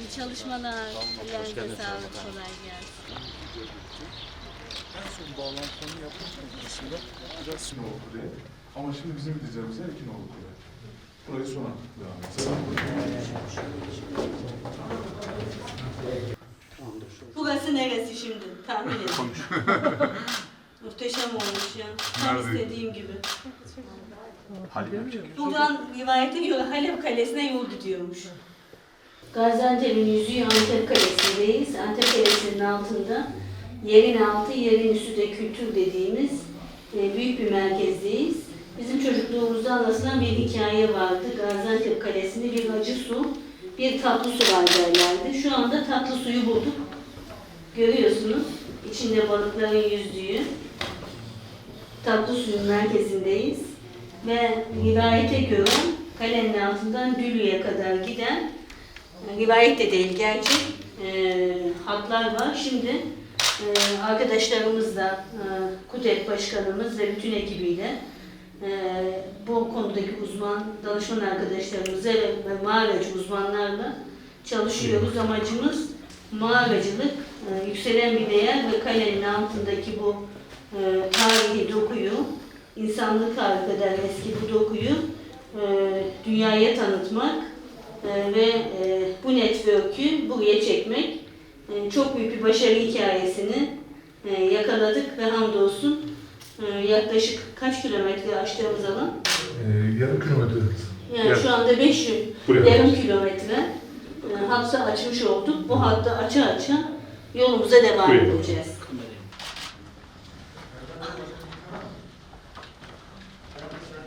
İyi çalışmalar. Hoş Ellerinize sağlık. Kolay gelsin. En son bağlantının yapılmış kısmında biraz Sinoğlu Kule'ye. Ama şimdi bizim gideceğimiz yer İkinoğlu Kule. Burayı sonra devam edeceğiz. Burası neresi şimdi? Tahmin edin. Muhteşem olmuş ya. Tam Nerede? istediğim gibi. Halim Buradan rivayete göre Halep Kalesi'ne yol gidiyormuş. Gaziantep'in yüzüğü Antep Kalesi'ndeyiz. Antep Kalesi'nin altında yerin altı, yerin üstü de kültür dediğimiz e, büyük bir merkezdeyiz. Bizim çocukluğumuzda anlatılan bir hikaye vardı. Gaziantep Kalesi'nde bir acı su, bir tatlı su var derlerdi. Şu anda tatlı suyu bulduk. Görüyorsunuz. İçinde balıkların yüzdüğü tatlı suyun merkezindeyiz. Ve rivayete göre kalenin altından Dülü'ye kadar giden, rivayet de değil gerçek, e, hatlar var. Şimdi e, arkadaşlarımızla, e, KUDEP başkanımız ve bütün ekibiyle e, bu konudaki uzman, danışman arkadaşlarımızla ve, mağaracı uzmanlarla çalışıyoruz. Amacımız mağaracılık, e, yükselen bir değer ve kalenin altındaki bu e, tarihi dokuyu, insanlık tarihi kadar eski bu dokuyu e, dünyaya tanıtmak ve e, bu network'ü buraya çekmek e, çok büyük bir başarı hikayesini e, yakaladık ve hamdolsun e, yaklaşık kaç kilometre açtığımız alan? Ee, yarım kilometre. Yani Yarım. şu anda 500 Buraya. yarım kilometre e, hattı açmış olduk. Bu hattı aça aça yolumuza devam edeceğiz.